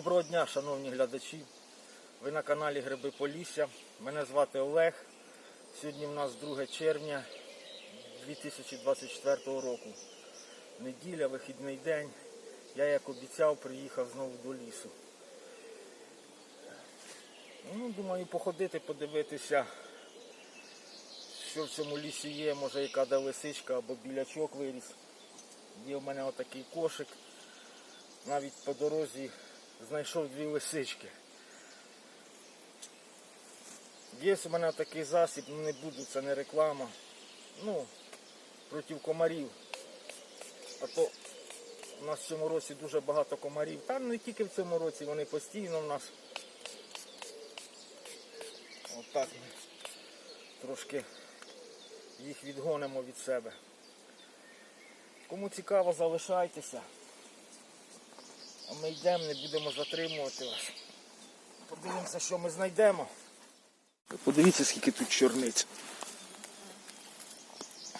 Доброго дня, шановні глядачі. Ви на каналі Гриби Полісся. Мене звати Олег. Сьогодні в нас 2 червня 2024 року. Неділя, вихідний день. Я, як обіцяв, приїхав знову до лісу. Ну, думаю, походити, подивитися, що в цьому лісі є, може яка де лисичка або білячок виріс. Є в мене отакий кошик. Навіть по дорозі знайшов дві лисички. Є у мене такий засіб, ну не буду, це не реклама. Ну, проти комарів. А то у нас в цьому році дуже багато комарів. Та не тільки в цьому році, вони постійно в нас. Отак ми трошки їх відгонимо від себе. Кому цікаво, залишайтеся. А ми йдемо, не будемо затримувати вас. Подивимося, що ми знайдемо. Подивіться, скільки тут чорниць.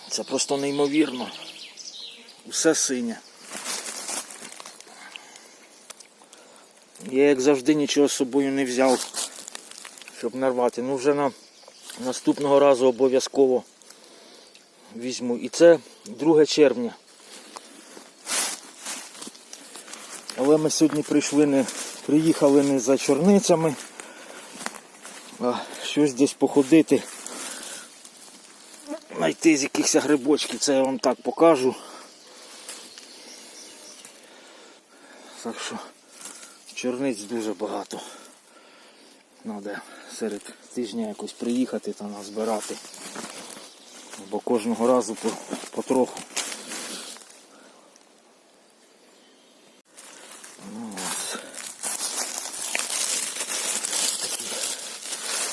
Це просто неймовірно. Усе синє. Я, як завжди, нічого з собою не взяв, щоб нарвати. Ну вже на наступного разу обов'язково візьму. І це 2 червня. Але ми сьогодні прийшли не, приїхали не за чорницями, а щось десь походити, знайти з якихось грибочків, це я вам так покажу. Так що чорниць дуже багато. Треба серед тижня якось приїхати та назбирати. Бо кожного разу потроху. Ну, ось. Такі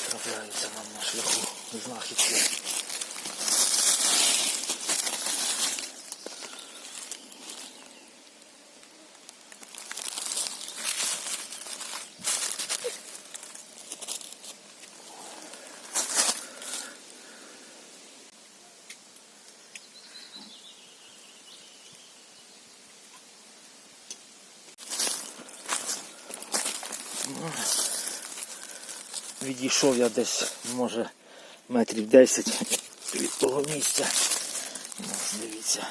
трапляються нам на шляху знахідки. Відійшов я десь, може, метрів 10 від того місця. Дивіться.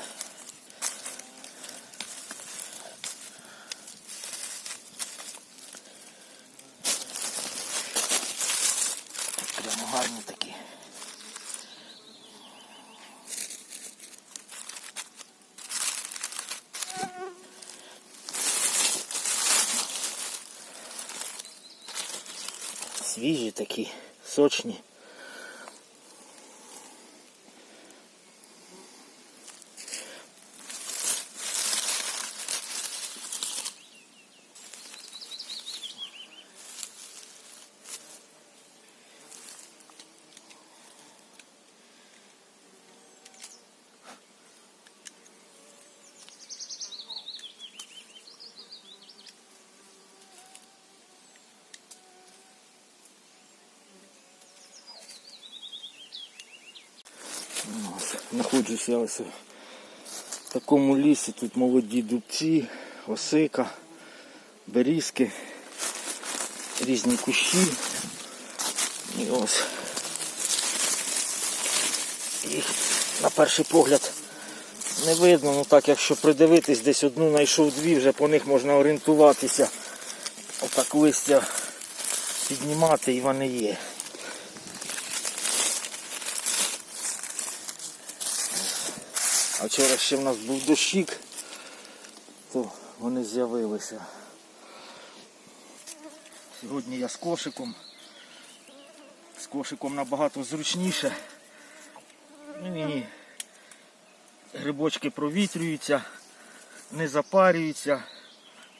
Прямо гарні такі. Свіжі такі, сочні. Знаходжусь я ось в такому лісі, тут молоді дубці, осика, берізки, різні кущі. І ось їх на перший погляд не видно, ну так якщо придивитись, десь одну знайшов дві, вже по них можна орієнтуватися. Отак листя піднімати і вони є. А вчора ще в нас був дощик, то вони з'явилися. Сьогодні я з кошиком. З кошиком набагато зручніше. Ні, ні, ні. Грибочки провітрюються, не запарюються.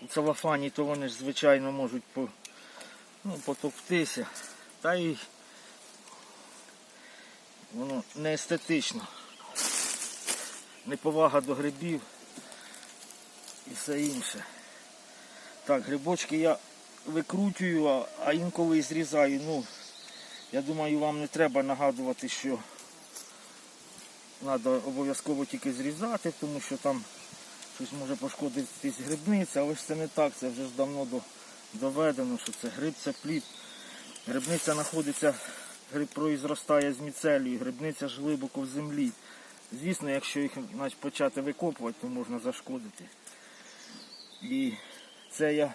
У целофані то вони ж звичайно можуть по, ну, потовктися. Та й воно не естетично неповага до грибів і все інше. Так, грибочки я викручую, а, інколи і зрізаю. Ну, я думаю, вам не треба нагадувати, що треба обов'язково тільки зрізати, тому що там щось може пошкодитись грибниця, але ж це не так, це вже ж давно до, доведено, що це гриб це плід. Грибниця знаходиться, гриб произростає з міцелію, грибниця ж глибоко в землі. Звісно, якщо їх почати викопувати, то можна зашкодити. І це я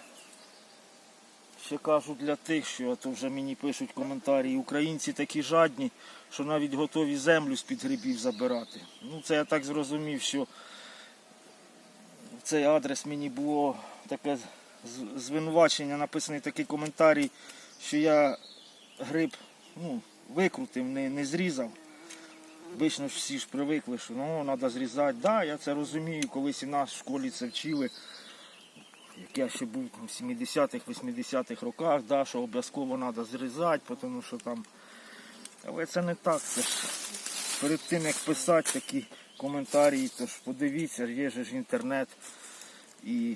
ще кажу для тих, що а то вже мені пишуть коментарі. Українці такі жадні, що навіть готові землю з-під грибів забирати. Ну це я так зрозумів, що цей адрес мені було таке звинувачення, написаний такий коментарій, що я гриб ну, викрутив, не, не зрізав. Обично ж всі ж привикли, що ну, треба зрізати. Да, я це розумію, колись і нас в школі це вчили. Як я ще був в 70-х, 80-х роках, да, що обов'язково треба зрізати, тому що там. Але це не так. Це ж перед тим як писати такі коментарі, то ж подивіться, є ж інтернет. І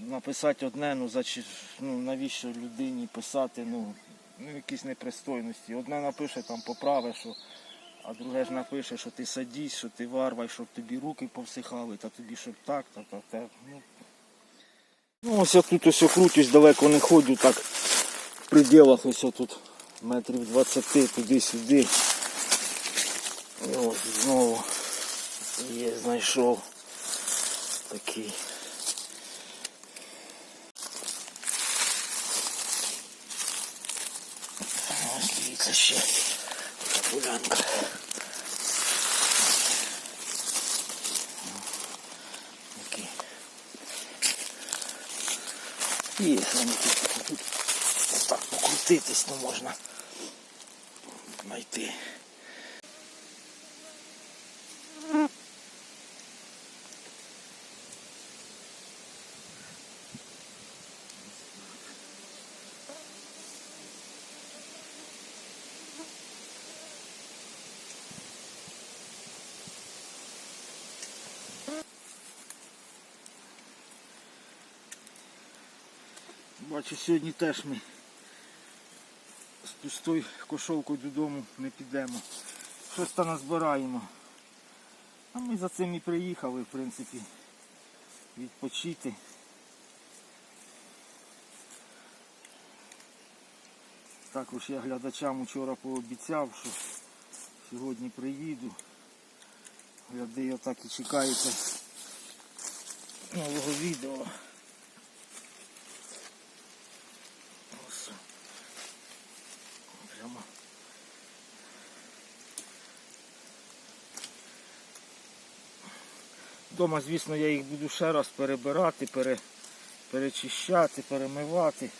написати одне, ну, зач... ну навіщо людині писати, ну, ну якісь непристойності. Одне напише там поправи, що, а друге ж напише, що ти садись, що ти варвай, щоб тобі руки повсихали, та тобі щоб так, та та та. Ну, ну ось я тут ось крутюсь, далеко не ходжу, так в пределах ось тут метрів 20 туди-сюди. І ось знову є, знайшов такий. Ось дивіться ще така І вони тут, тут так покрутитись то можна. Знайти. Бачу, сьогодні теж ми з пустою кошовкою додому не підемо. Щось там назбираємо. А ми за цим і приїхали, в принципі, відпочити. Також я глядачам вчора пообіцяв, що сьогодні приїду. Гляди, отак і чекаєте нового відео. Дома, звісно, я їх буду ще раз перебирати, пере, перечищати, перемивати,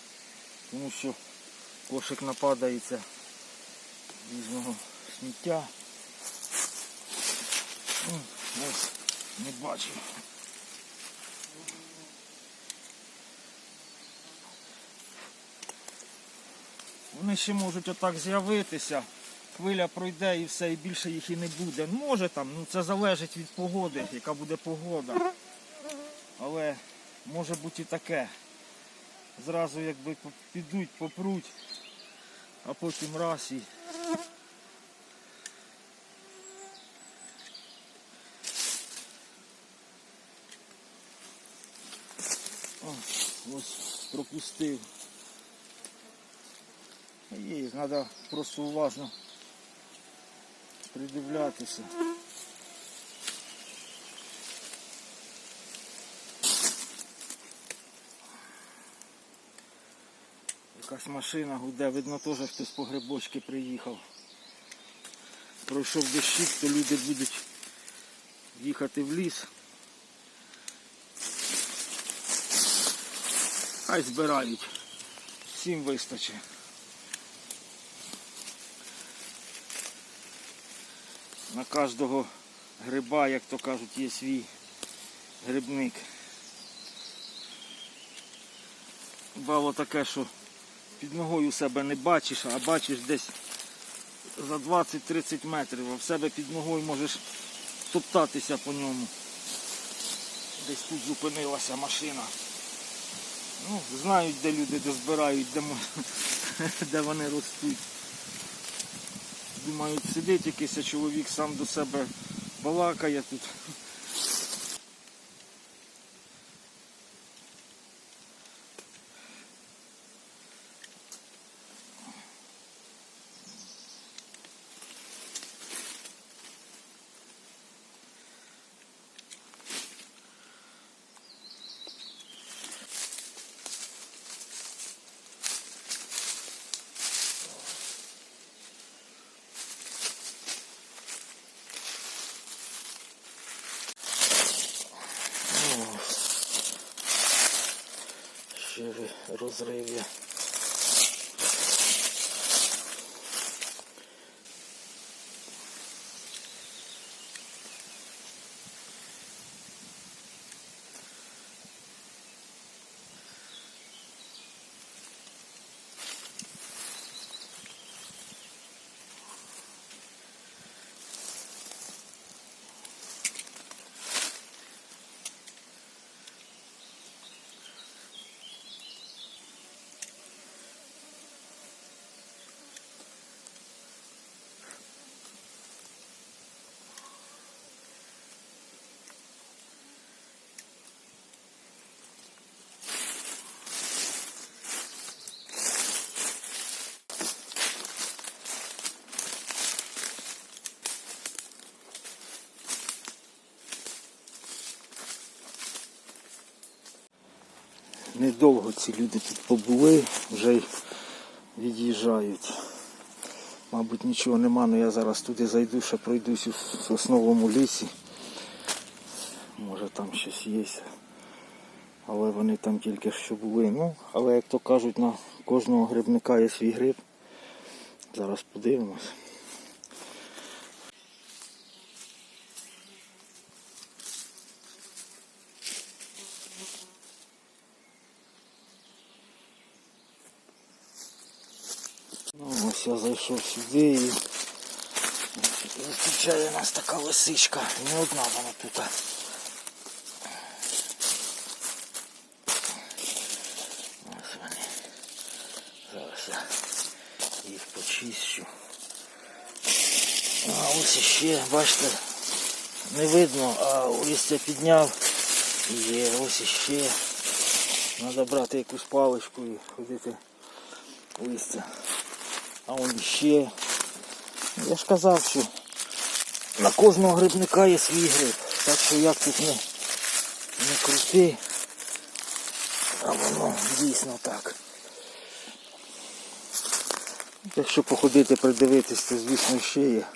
тому що кошик нападається різного сміття. Ось, не бачив. Вони ще можуть отак з'явитися. Хвиля пройде і все, і більше їх і не буде. Може там, ну це залежить від погоди, яка буде погода. Але може бути і таке. Зразу якби підуть, попруть, а потім раз і. О, ось пропустив. Є, треба просто уважно придивлятися. Якась машина гуде, видно теж хтось по грибочки приїхав. Пройшов дощик, то люди будуть їхати в ліс. Хай збирають. Всім вистачить. На кожного гриба, як то кажуть, є свій грибник. Бало таке, що під ногою себе не бачиш, а бачиш десь за 20-30 метрів, а в себе під ногою можеш топтатися по ньому. Десь тут зупинилася машина. Ну, знають, де люди де збирають, де, де вони ростуть. Думають, сидіти, якийсь чоловік сам до себе балакає тут. Розрив Недовго ці люди тут побули, вже від'їжджають. Мабуть, нічого нема, але я зараз туди зайду, ще пройдусь у сосновому лісі. Може там щось є. Але вони там тільки що були. Ну, але як то кажуть, на кожного грибника є свій гриб. Зараз подивимось. Ну, ось я зайшов сюди і зустрічає нас така лисичка. Не одна вона тут. Ось вони. Зараз я їх почищу. А ось іще, бачите, не видно, а листя підняв. І Є, ось іще. Треба брати якусь паличку і ходити листя. А он ще. Я ж казав, що на кожного грибника є свій гриб. Так що як тут не, не крути, а воно дійсно так. Якщо походити, придивитись, то звісно ще є.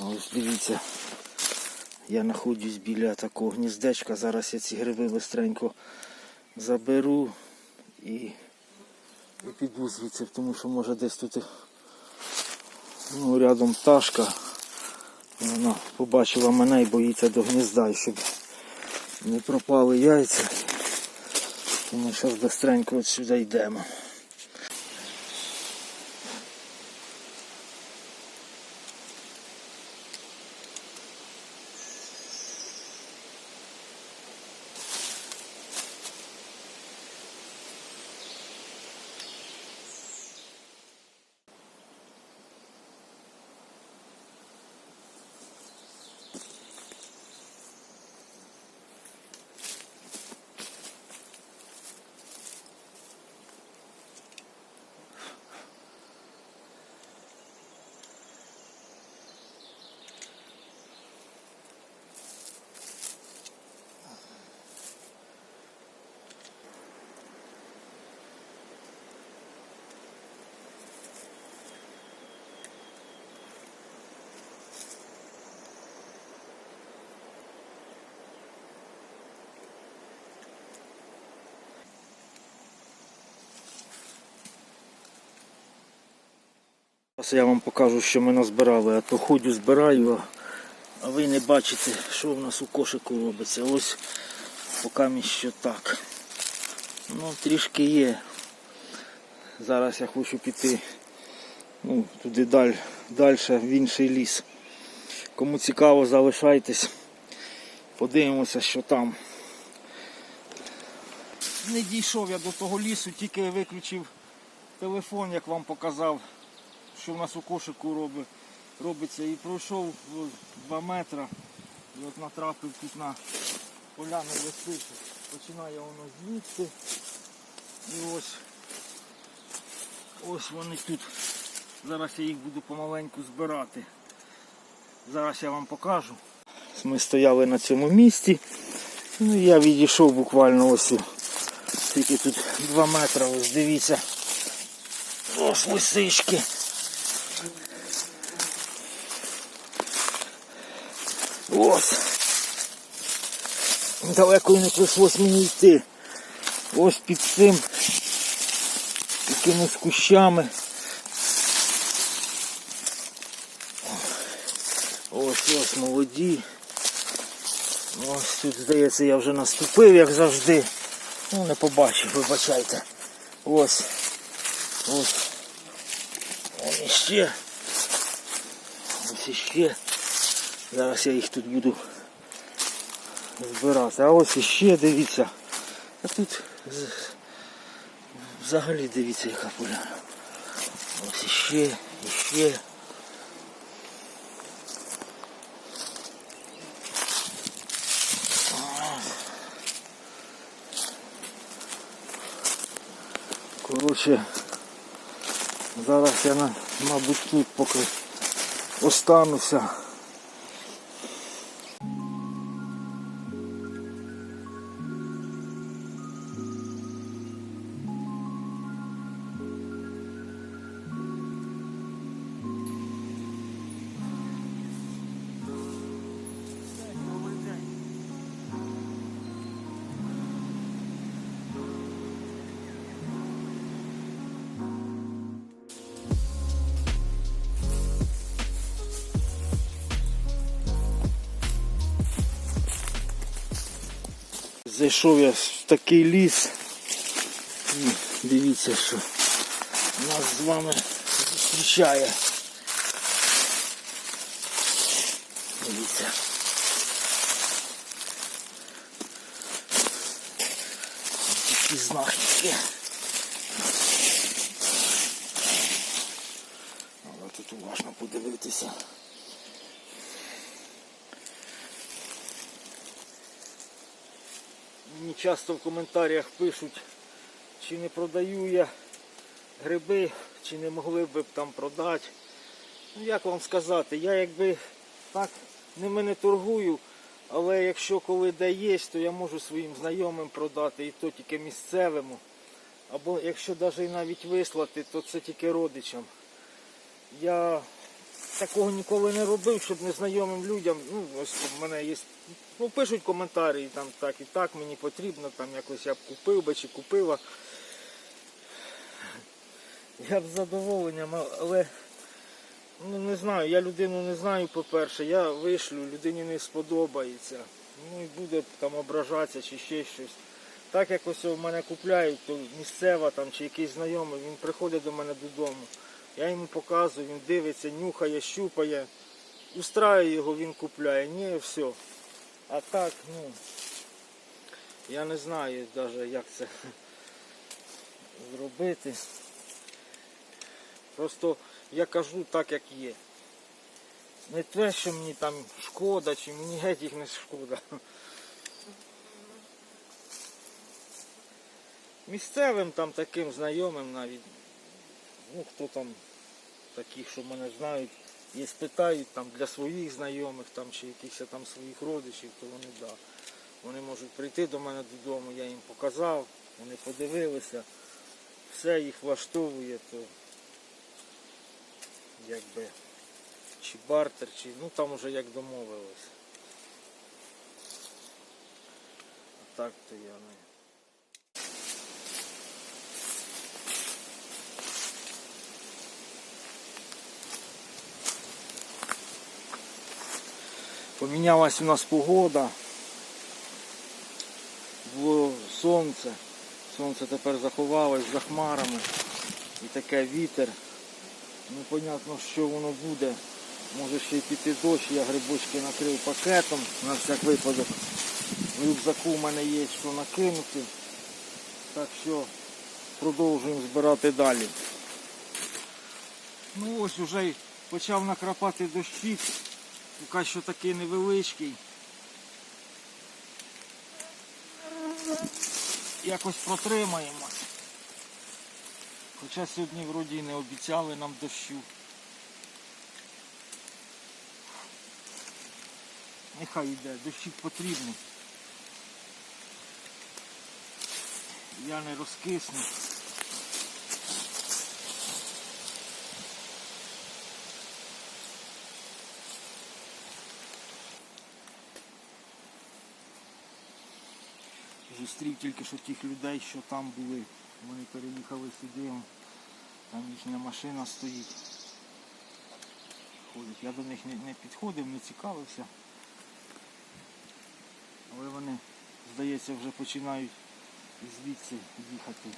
Ось дивіться, я знаходжусь біля такого гніздечка. Зараз я ці гриби бистренько заберу і і піду звідси, тому що може десь тут ну, рядом пташка. Вона побачила мене і боїться до гнізда, щоб не пропали яйця. Ми зараз швидко сюди йдемо. Зараз я вам покажу, що ми назбирали, а то ходю збираю, а ви не бачите, що в нас у кошику робиться. Ось поки що так. Ну, трішки є. Зараз я хочу піти ну, туди далі, далі в інший ліс. Кому цікаво, залишайтесь. Подивимося, що там. Не дійшов я до того лісу, тільки виключив телефон, як вам показав, що в нас у кошику робить, робиться. І пройшов 2 метри і от натрапив тут на поляну лисицю. Починає воно звідси. І ось ось вони тут. Зараз я їх буду помаленьку збирати. Зараз я вам покажу. Ми стояли на цьому місці. Ну, я відійшов буквально ось тільки тут 2 метри, ось дивіться. Ось лисички. Ось. далеко і не прийшлось мені йти. Ось під цим якимись кущами. Ось ось молоді. Ось тут, здається, я вже наступив, як завжди. Ну, не побачив, вибачайте. Ось. Ось. Ось іще. Ось іще. Зараз я їх тут буду збирати. А ось іще дивіться. А тут взагалі дивіться яка поляна. Ось іще, іще. Коротше, зараз я, мабуть, тут поки остануся. Зайшов я в такий ліс. І дивіться, що нас з вами зустрічає. Дивіться. Такі знахідки. Але тут уважно подивитися. Мені часто в коментарях пишуть, чи не продаю я гриби, чи не могли б там продати. Ну як вам сказати, я якби так не торгую, але якщо коли де є, то я можу своїм знайомим продати і то тільки місцевому. Або якщо навіть навіть вислати, то це тільки родичам. Я такого ніколи не робив, щоб незнайомим людям, ну ось в мене є, ну пишуть коментарі там так і так, мені потрібно, там якось я б купив би чи купила. Я б з задоволенням, але ну не знаю, я людину не знаю, по-перше, я вишлю, людині не сподобається. Ну і буде там ображатися чи ще щось. Так як ось у мене купляють, то місцева там чи якийсь знайомий, він приходить до мене додому. Я йому показую, він дивиться, нюхає, щупає, устраює його, він купляє. Ні, все. А так, ну, я не знаю навіть, як це зробити. Просто я кажу так, як є. Не те, що мені там шкода, чи мені геть їх не шкода. Місцевим там таким знайомим навіть, ну хто там таких, що мене знають, є спитають там для своїх знайомих там чи якихось там своїх родичів, то вони да. Вони можуть прийти до мене додому, я їм показав, вони подивилися, все їх влаштовує, то якби чи бартер, чи ну там уже як домовились. А так то я не. Помінялась у нас погода. Було сонце. Сонце тепер заховалось за хмарами. І таке вітер. Непонятно що воно буде. Може ще й піти дощ, я грибочки накрив пакетом на всяк випадок. В рюкзаку в мене є що накинути. Так що продовжуємо збирати далі. Ну ось уже почав накрапати дощик. Поки що такий невеличкий. Якось протримаємось. Хоча сьогодні вроді не обіцяли нам дощу. Нехай йде, дощик потрібний. Я не розкисну. Зустрів тільки що тих людей, що там були. Вони переїхали сюди. Там їхня машина стоїть. Ходить. Я до них не, не підходив, не цікавився. Але вони, здається, вже починають звідси їхати.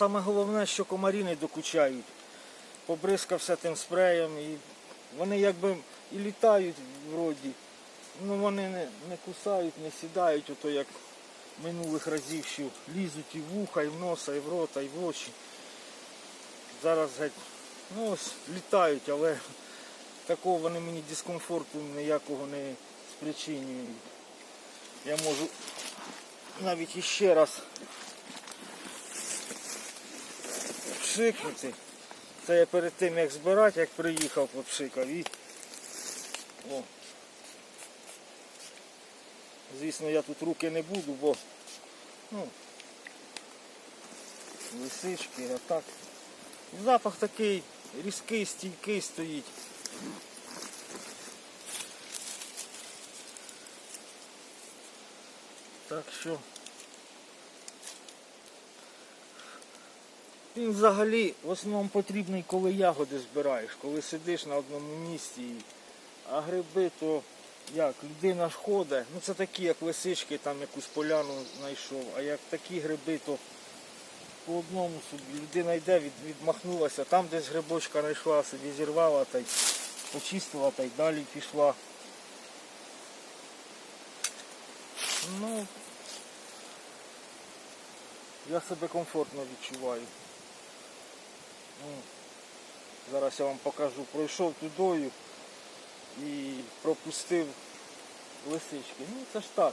Саме головне, що комарі не докучають. Побризкався тим спреєм і вони якби і літають вроді. Ну вони не, не кусають, не сідають, ото як минулих разів, що лізуть і в вуха, і в носа, і в рота, і в очі. Зараз геть, ну ось літають, але такого вони мені дискомфорту ніякого не спричинюють. Я можу навіть іще раз пшикнути. Це я перед тим як збирати, як приїхав, попшикав і о. Звісно, я тут руки не буду, бо ну, лисички, а так. Запах такий різкий, стійкий стоїть. Так що він взагалі в основному потрібний, коли ягоди збираєш, коли сидиш на одному місці. А гриби то як, людина ж ходить, ну це такі, як лисички, там якусь поляну знайшов, а як такі гриби, то по одному собі людина йде, від, відмахнулася, там десь грибочка знайшла, собі зірвала та й почистила та й далі пішла. Ну, я себе комфортно відчуваю. Ну, зараз я вам покажу. Пройшов тудою і пропустив лисички. Ну це ж так.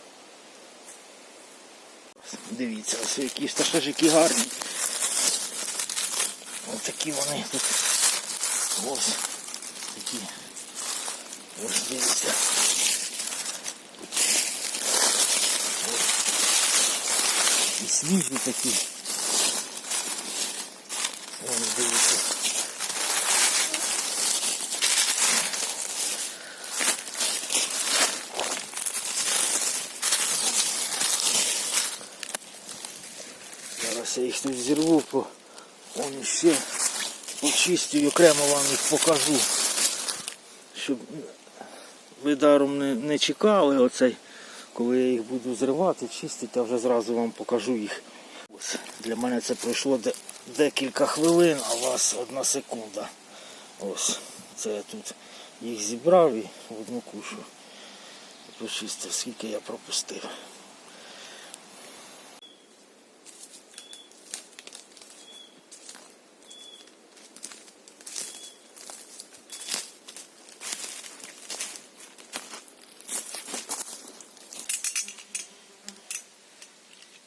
Дивіться, ось які сташажики гарні. Ось такі вони тут. Ось такі. Ось дивіться. Ось. І свіжі такі. Дивіться. Зараз я їх тут зірву, по он ще почистю і окремо вам їх покажу. Щоб ви даром не, не чекали оцей, коли я їх буду зривати, чистити, я вже зразу вам покажу їх. Ось, для мене це пройшло де- декілька хвилин, а вас одна секунда. Ось. Це я тут їх зібрав і в одну кушу почистив, скільки я пропустив.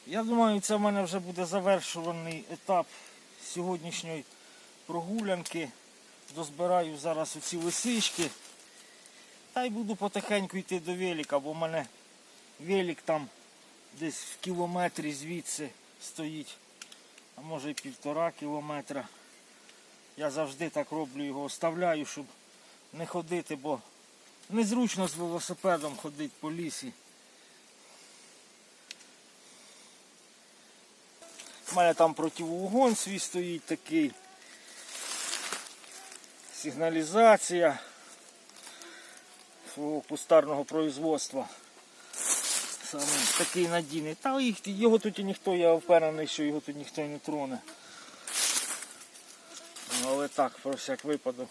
Я думаю, це в мене вже буде завершуваний етап сьогоднішньої прогулянки. Дозбираю зараз оці лисички. Та й буду потихеньку йти до велика, бо в мене велик там десь в кілометрі звідси стоїть, а може і півтора кілометра. Я завжди так роблю, його оставляю, щоб не ходити, бо незручно з велосипедом ходити по лісі. У мене там противоугон свій стоїть такий. Сигналізація свого кустарного производства. Саме такий надійний. Та їх, його тут і ніхто, я впевнений, що його тут ніхто не троне. Ну, але так, про всяк випадок.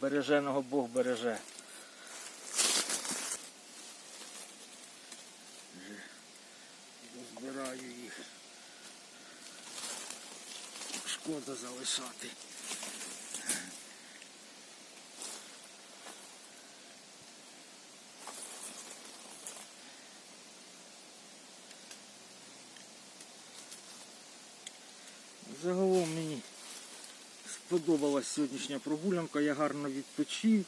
Береженого Бог береже. Збираю їх. Шкода залишати. Загалом мені сподобалась сьогоднішня прогулянка, я гарно відпочив.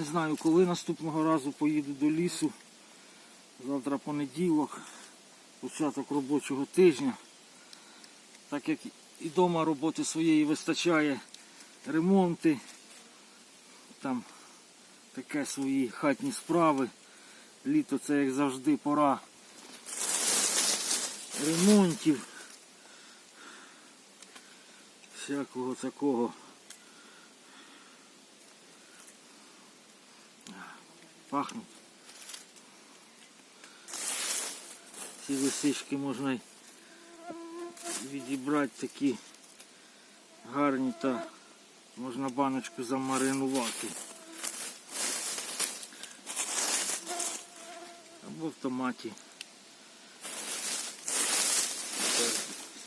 Не знаю, коли наступного разу поїду до лісу. Завтра понеділок, початок робочого тижня. Так як і вдома роботи своєї вистачає, ремонти, там таке свої хатні справи. Літо це як завжди пора ремонтів. Всякого такого. Пахнуть. Ці лисички можна відібрати такі гарні та можна баночку замаринувати. Або в томаті.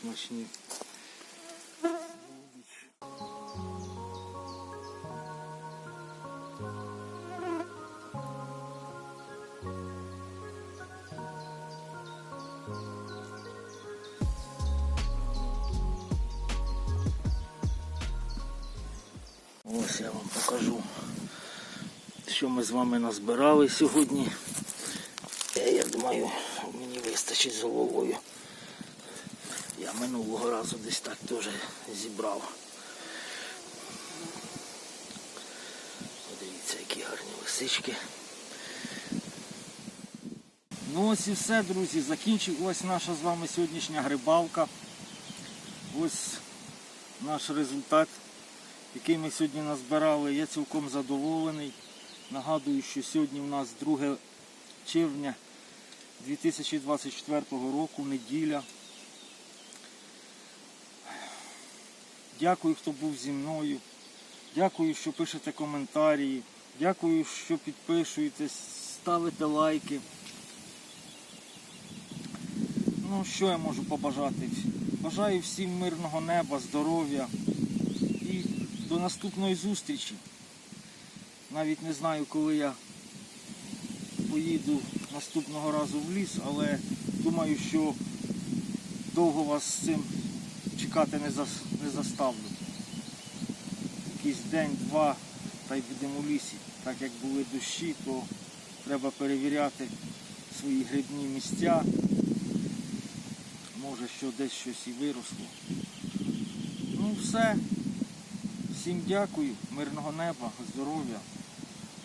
Смачні. Вами назбирали сьогодні. Е, Я думаю, мені вистачить з головою. Я минулого разу десь так теж зібрав. Подивіться, які гарні лисички. Ну ось і все, друзі. Закінчилась наша з вами сьогоднішня грибалка. Ось наш результат, який ми сьогодні назбирали. Я цілком задоволений. Нагадую, що сьогодні у нас 2 червня 2024 року, неділя. Дякую, хто був зі мною. Дякую, що пишете коментарі. Дякую, що підписуєтесь, ставите лайки. Ну, що я можу побажати? Бажаю всім мирного неба, здоров'я і до наступної зустрічі. Навіть не знаю, коли я поїду наступного разу в ліс, але думаю, що довго вас з цим чекати не, зас, не заставлю. Якийсь день-два та й будемо в лісі. Так як були дощі, то треба перевіряти свої грибні місця. Може, що десь щось і виросло. Ну все. Всім дякую, мирного неба, здоров'я.